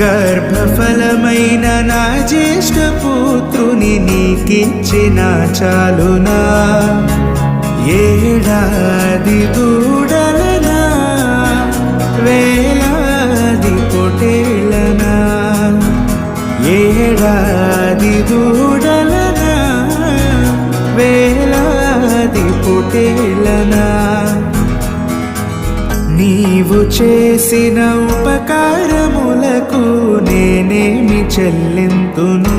గర్భఫలమైన నా జ్యేష్ఠ పుత్రుని నీకిచ్చిన చాలునా. ఏడాది దూడలనా వేలాది పొటేళ్ళనా ఏడాది దూడ నువ్వు చేసిన ఉపకారములకు నేనేమి చెల్లింతును?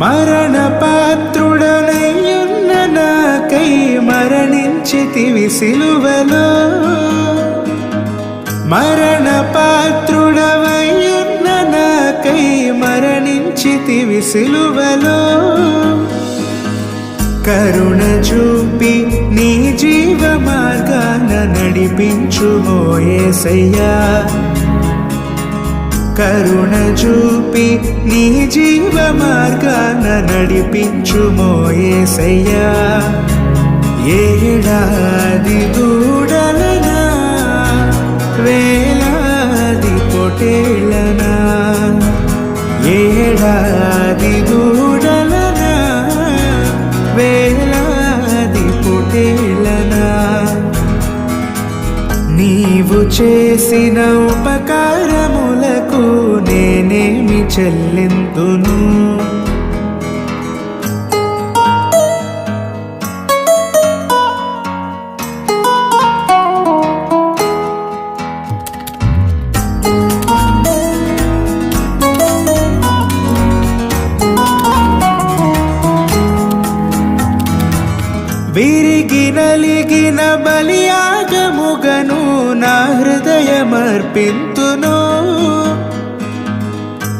మరణ పాత్రుడనయ్యున్న నాకై మరణించితివి సిలువలో. మరణ పాత్రుడవయ్యున్న నాకై మరణించితివి సిలువలో. కరుణ చూపి నీ జీవ మార్గాన నడిపించుమోయేసయ్యా కరుణ చూపి నీ జీవ మార్గాన నడిపించుమోయేసయ్యా ఏడాది దూడలనా వేలాది పొటేళ్ళనా ఏడాది దూడలనా వేలాది పొటేళ్ళనా నీవు చేసిన ఉపకారం చెల్లింతును. విరిగి నలిగిన బలియాగముగను నా హృదయమర్పింత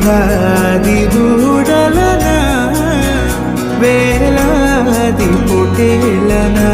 వేలాది దూడలనా వేలాది పొటేళ్ళనా